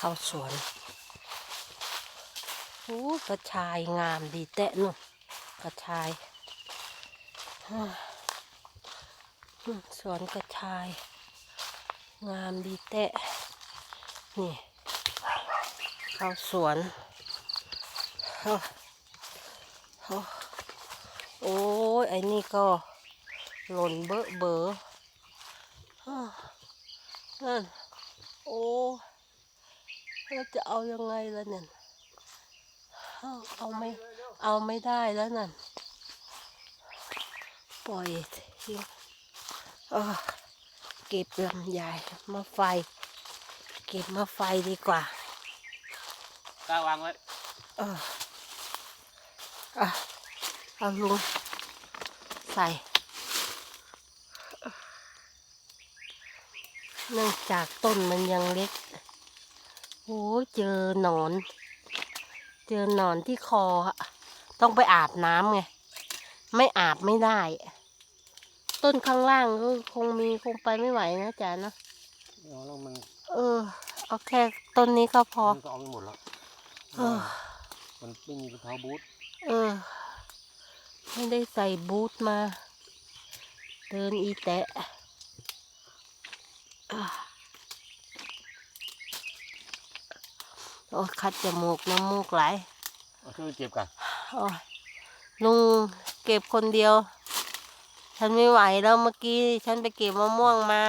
เข้าสวนโอ้กระชายงามดีแตะนู่นกระชายสวนกระชาย งามดีแตะ นี่ เข้าสวนเอ้าเอ้าโอ้ยไอ้นี่ก็หล่นเบอะเบออ้านั่น โอ้ แล้วจะเอายังไงล่ะเนี่ยเอาเอาไม่เอาไม่ได้แล้วนั่น ปล่อยทิ้งเออเก็บลำไยมาไฟ เก็บมาไฟดีกว่ากล้าวางไว้เอออะเอาลุงใส่เนื่องจากต้นมันยังเล็ก โอ้ยเจอหนอน เจอหนอนที่คออะต้องไปอาบน้ำไง ไม่อาบไม่ได้ ต้นข้างล่างก็คงมีคงไปไม่ไหวนะจ๊ะเนอะเอาแล้วมันเออเอาแค่ต้นนี้ก็พอมันก็เอาไปหมดแล้วเออ มันไม่มีรองเท้าบูทเออ ไม่ได้ใส่บูทมา เดินอีแตะอะ โอ้ยคัดจมูกน้ำมูกไหลเอาช่วยเก็บกันโอ้ยลุงเก็บคนเดียว ฉันไม่ไหวแล้วเมื่อกี้ ฉันไปเก็บมะม่วงมา